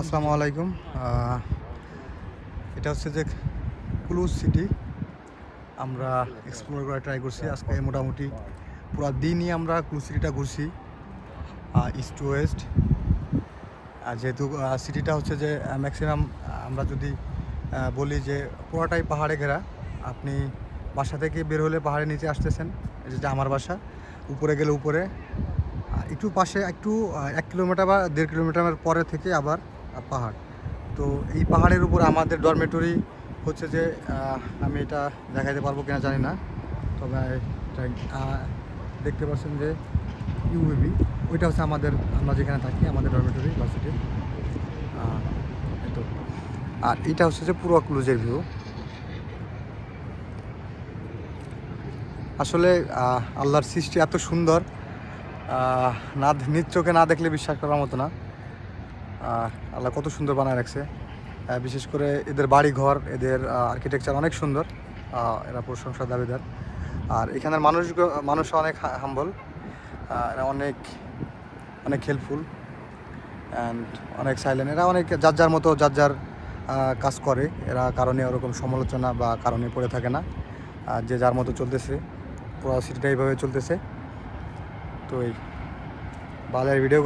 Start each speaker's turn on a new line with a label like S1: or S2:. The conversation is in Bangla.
S1: আসসালামু আলাইকুম। এটা হচ্ছে যে ক্লুজ সিটি। আমরা এক্সপ্লোর করা ট্রাই করছি। আজকে মোটামুটি পুরো দিনই আমরা ক্লুজ সিটিটা ঘুরছি ইস্ট টু ওয়েস্ট আর যেহেতু সিটিটা হচ্ছে যে ম্যাক্সিমাম আমরা যদি বলি যে পুরোটাই পাহাড়ে ঘেরা। আপনি বাসা থেকে বের হলে পাহাড়ের নিচে আসতেছেন। এই যে আমার বাসা, উপরে গেলে উপরে। একটু পাশে, একটু এক কিলোমিটার বা দেড় কিলোমিটার পরে থেকে আবার পাহাড়। তো এই পাহাড়ের উপর আমাদের ডরমেটরি হচ্ছে যে আমি এটা দেখাইতে পারব কিনা জানি না। তবে দেখতে পাচ্ছেন যে ইউএবি ওইটা হচ্ছে আমাদের, আমরা যেখানে থাকি, আমাদের ডরমেটরি ভার্সিটির তো। আর এটা হচ্ছে যে পুরো ক্লুজের ভিউ আসলে আল্লাহর সৃষ্টি এত সুন্দর। না, নিজ চোখে না দেখলে বিশ্বাস করার মতো না। আল্লাহ কত সুন্দর বানায় রাখছে। বিশেষ করে এদের বাড়ি ঘর এদের আর্কিটেকচার অনেক সুন্দর। এরা প্রশংসার দাবিদার। আর এখানের মানুষ মানুষ অনেক হাম্বল এরা অনেক অনেক হেল্পফুল অ্যান্ড অনেক সাইলেন্ট এরা অনেক যার যার মতো, যার যার কাজ করে। এরা কারণে ওরকম সমালোচনা বা কারণে পড়ে থাকে না। আর যে যার মতো চলতেছে, পুরো সিটিটা এইভাবে চলতেছে। তো এই বালের ভিডিও